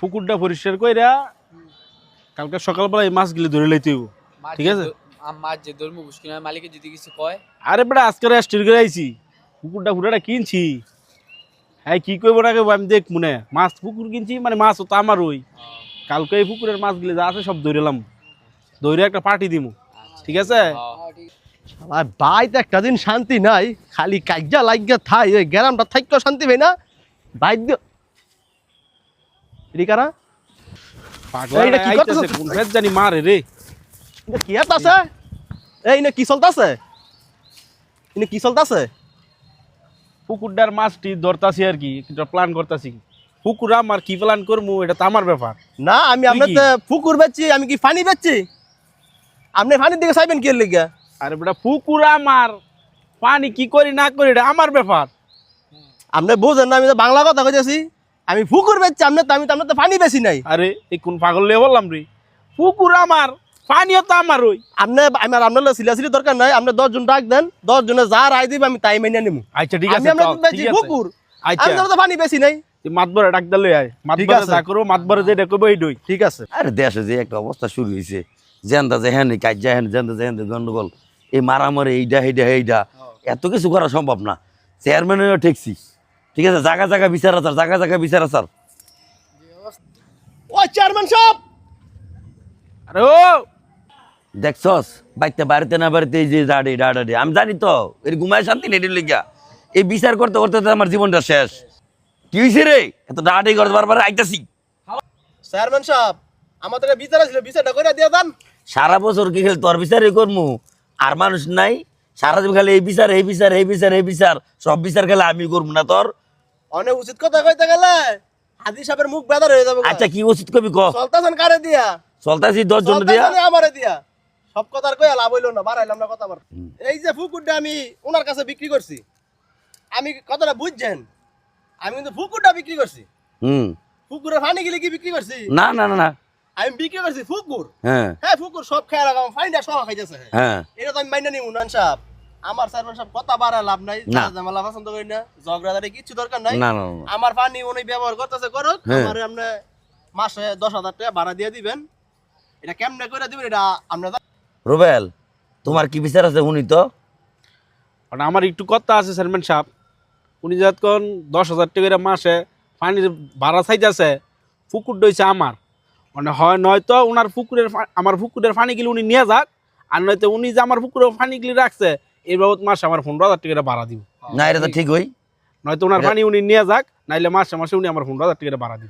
পুকুরটা পরিষ্কার কইরা কালকে সকালবেলা এই মাছগুলি ধরে লইতে হইব। ঠিক আছে। মাছ যে ধরবো মুশকিল হয় মালিকে যদি কিছু কয়। আরে বেটা আজকে রেস্টের করে আইছি। পুকুরটা পুরাটা কিনছি। হ্যাঁ কি করব না করব আমি দেখ মনে মাছ পুকুর কিনছি মানে মাছ তো আমার ওই। কালকে এই পুকুরের মাছগুলি যা আছে সব ধরেলাম ধরে একটা পার্টি দিমু। ঠিক আছে? আর বাইতে একটা দিন শান্তি নাই খালি কাজ্যা লাগিয়া থাই ওই গ্রামটা থাইকেও শান্তি পাই না। বাইর দিও রিকারা এইটা কি আইতাছে, কোন ফের জানি মারে রে। এটা কি আছে এই নে কি চলতাছে? ইনে কি চলতাছে? পুকুরটার মাছটি ধরতাছি আর কি একটা প্ল্যান করতাছি। পুকুর আমার কি প্ল্যান করব এটা তো আমার ব্যাপার। না আমি আপনার পুকুর বেচছি আমি কি পানি বেচছি? আপনি পানির দিকে চাইবেন কি লিগা? আরে বেটা পুকুর আমার পানি কি করি না করি এটা আমার ব্যাপার। আপনি বুঝেন না আমি তো বাংলা কথা কইতেছি। আমি পুকুর বেচছি আপনি তো আমি তো আপনার তো পানি বেশি নাই। আরে এই কোন পাগল লিয়ে বললাম রে। পুকুর আমার পানিও তো আমার ওই আপনি আমার আপনার সিলাসিলি দরকার নাই আপনি দশ জন ডাক দেন দশ জনে যা রায় দিবে আমি তাই মেনে নিবো আচ্ছা ঠিক আমি আছে বেচছি ঠিক আছে। পুকুর আচ্ছা। আমি তো পানি বেশি নাই। মাতবরে ডাক দিলে আয়। মাতবরে আছে। যা করব মাতবরে যে ডাকবো এই দই ঠিক আছে। আরে দেশে যে একটা অবস্থা শুরু হয়েছে জেন্দা যে হ্যাঁ কাজ যায় হ্যাঁ জেন্দা হ্যাঁ গন্ডগোল এই মারামারি এইটা এইটা এইটা এত কিছু করা সম্ভব না। চেয়ারম্যানেরও ঠেকছি। ঠিক আছে জায়গা জায়গা বিচার আচার জায়গা জায়গা বিচার আচার ও চেয়ারম্যান সাহেব! আরে ও! দেখছস? বাইতে বাড়িতে না বাড়িতে এই যে দাঁড়ি ডাডাডি আমি জানি তো এর ঘুমায় শান্তি নেই লিগা। এই বিচার করতে করতে তো আমার জীবনটা শেষ। কি হয়েছে রে? এত ডাডি করতে বারবার আইতাছি। চেয়ারম্যান সাহেব আমার তো একটা বিচার ছিল বিচারটা করে দিয়ে দেন। সারা বছর কি খেল তোর বিচারই করমু? আর মানুষ নাই। সারা দিন খালি এই বিচার এই বিচার এই বিচার এই বিচার। সব বিচার খেলে আমি করব না তোর। অনেক উচিত কথা কইতে গেলে হাজি সাহেবের মুখ বেদার হয়ে যাবে আচ্ছা কি উচিত কবি ক? চলতেছেন কারে দিয়া? চলতাছি দশ জন দিয়া? আমারে দিয়া। সব কথার কইয়া লাভ হইল না বাড়াইলাম না কথা বার এই যে ফুকুরটা আমি ওনার কাছে বিক্রি করছি আমি কথাটা বুঝছেন? আমি কিন্তু ফুকুরটা বিক্রি করছি। হুম। ফুকুরের ফানি গেলে কি বিক্রি করছি? না না না না। আমি বিক্রি করছি ফুকুর। হ্যাঁ। হ্যাঁ ফুকুর সব খেয়ে রাখাম ফাইনটা সব খাইতেছে। হ্যাঁ। এটা তো আমি মাইনা নিব উনান সাহেব। আমার সাহেব কথা বাড়া লাভ নাই। ঝামেলা পছন্দ করি না ঝগড়াদারি কিচ্ছু দরকার নাই। আমার পানি উনি ব্যবহার করতেছে করুক হ্যাঁ। আমার আপনি মাসে দশ হাজার টাকা ভাড়া দিয়ে দিবেন এটা কেমনে করে দিবেন এটা আমরা রুবেল তোমার কি বিচার আছে উনি তো আমার একটু কথা আছে চেয়ারম্যান সাহেব উনি যতক্ষণ দশ হাজার টাকা মাসে পানির ভাড়া সাইজ আছে পুকুর ডইছে আমার মানে হয় নয়তো ওনার পুকুরের আমার পুকুরের পানিগুলি উনি নিয়ে যাক আর নয়তো উনি যে আমার পুকুরের পানিগুলি রাখছে এই বাবদ মাসে আমার পনেরো হাজার টাকা ভাড়া দিব। না এটা তো ঠিক হই নয়তো ওনার পানি উনি নিয়ে যাক নাইলে মাসে মাসে উনি আমার পনেরো হাজার টাকা ভাড়া দিব।